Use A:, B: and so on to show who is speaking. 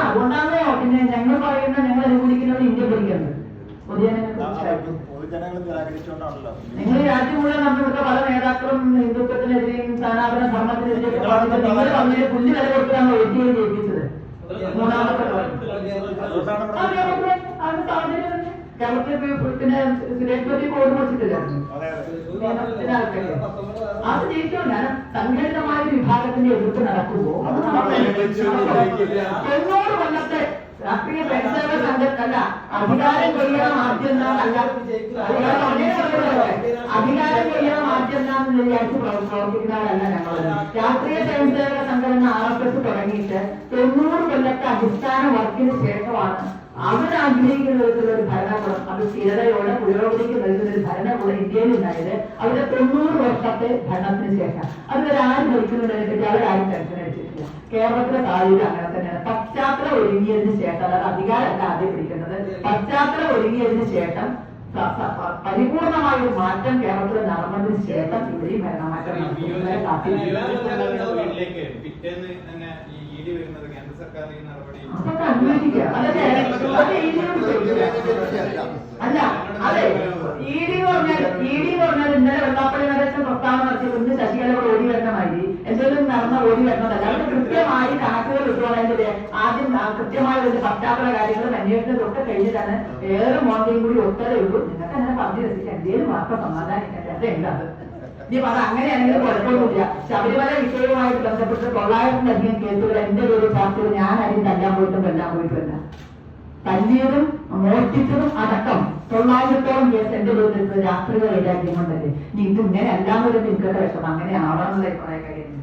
A: അതുകൊണ്ടാണല്ലോ പിന്നെ ഞങ്ങൾ പറയുന്ന ഞങ്ങൾ അനുകൂലിക്കുന്നത് ഇന്ത്യ
B: നിരാകരിച്ചുകൊണ്ടാണല്ലോ.
A: നിങ്ങൾ രാജ്യം മുഴുവൻ നമ്മുടെ പല നേതാക്കളും ഹിന്ദുത്വത്തിനെതിരെയും സ്ഥാനാപന ധർമ്മത്തിനെതിരെയും പുല്ല് വില കൊടുത്താണ് എ ടി ഐ ജയിപ്പിച്ചത്? മൂന്നാമത്തെ തന്നെ. പിന്നെ സുരേഷ് ഗോപി കോഡ് കൊടുത്തിട്ടില്ല
B: അതെ
A: ജയിച്ചോണ്ടാണ് സംഘടിതമായ വിഭാഗത്തിന്റെ എതിർപ്പ് നടക്കുമ്പോ അത് തൊണ്ണൂറ് കൊല്ലത്തെ രാഷ്ട്രീയ പരിസര സംഘത്തല്ല അധികാരം കൊല്ലണം ആദ്യം അധികാരം കൊല്ലണം ആദ്യം വിചാരിച്ച് പ്രവ- പ്രവർത്തിക്കുന്നവരല്ല ഞങ്ങൾ രാഷ്ട്രീയ സ്വയംസേവക സംഘടന ആർ എസ് എസ് തുടങ്ങിയിട്ട് തൊണ്ണൂറ് അടിസ്ഥാന വർക്കിന് ശേഷമാണ്. അവർ ആഗ്രഹിക്കുന്ന ഒരു ഭരണകൂടം അത് സ്ഥിരതയോടെ പുരോഗതിക്ക് നൽകുന്ന ഒരു ഭരണകൂടം ഇന്ത്യയിൽ ഉണ്ടായത് അവരുടെ തൊണ്ണൂറ് വർഷത്തെ ഭരണത്തിന് ശേഷം അതുവരെ ആര് ഭരിക്കുന്നതിനെ പറ്റി അവരാരും ടെൻഷൻ അടിച്ചിട്ടില്ല. കേരളത്തിലെ സാഹചര്യം അങ്ങനെ തന്നെയാണ്. പശ്ചാത്തലം ഒരുങ്ങിയതിന് ശേഷം അതായത് അധികാരമല്ല ആദ്യം പിടിക്കുന്നത് പശ്ചാത്തലം ഒരുങ്ങിയതിന് ശേഷം പരിപൂർണമായ ഒരു മാറ്റം കേരളത്തിൽ നടന്നതിന് ശേഷം ഇവിടെയും ഭരണമാറ്റം നടത്തുന്നതിനെ കാത്തിരിക്കുന്നു.
C: ഇ വരുന്നത് കേന്ദ്ര സർക്കാരിന്റെ നടപടി.
A: അല്ല അതെ ഇ ഡി പറഞ്ഞാൽ ഇ ഡി പറഞ്ഞാൽ ഇന്നലെ വെള്ളാപ്പള്ളി നടക്കുന്ന പ്രസ്താവന നടത്തിയപ്പോൾ ഇന്ന് ഓടി വരണ മാതിരി എന്തെങ്കിലും നടന്ന ഓടി വരണതല്ല അവിടെ കൃത്യമായി കണക്കുകൾ കിട്ടുവാണെങ്കിൽ ആദ്യം കൃത്യമായ ഒരു പശ്ചാത്തല കാര്യങ്ങളും തൊട്ട് കഴിഞ്ഞിട്ടാണ് ഏറെ മോന്റെയും കൂടി ഒത്തരേ ഉള്ളൂ നിങ്ങൾക്ക് അങ്ങനെ പറഞ്ഞു രസിക്കാൻ എന്തേലും വാർത്ത സമാധാനിക്കട്ടെ അതെന്താ അത് ഇനി പറ അങ്ങനെയാണെങ്കിൽ കുഴപ്പമൊന്നുമില്ല. ശബരിമല വിഷയവുമായിട്ട് ബന്ധപ്പെട്ട് തൊള്ളായിരത്തിലധികം കേസുകൾ എന്റെ പേര് ചാർത്തിൽ ഞാൻ അതിന് തല്ലാൻ പോയിട്ടും കൊല്ലാൻ പോയിട്ടുമില്ല. തല്ലിയതും മോഷ്ടിച്ചതും അടക്കം തൊള്ളായിരത്തോളം കേസ് എന്റെ പേരിൽ രാഷ്ട്രീയ വൈരാഗ്യം കൊണ്ടല്ലേ. നീ ഇത് ഇങ്ങനെ അല്ലാന്നൊരു എനിക്കൊക്കെ വിഷമം അങ്ങനെ ആവണമെന്നുള്ള കുറെ കാര്യങ്ങൾ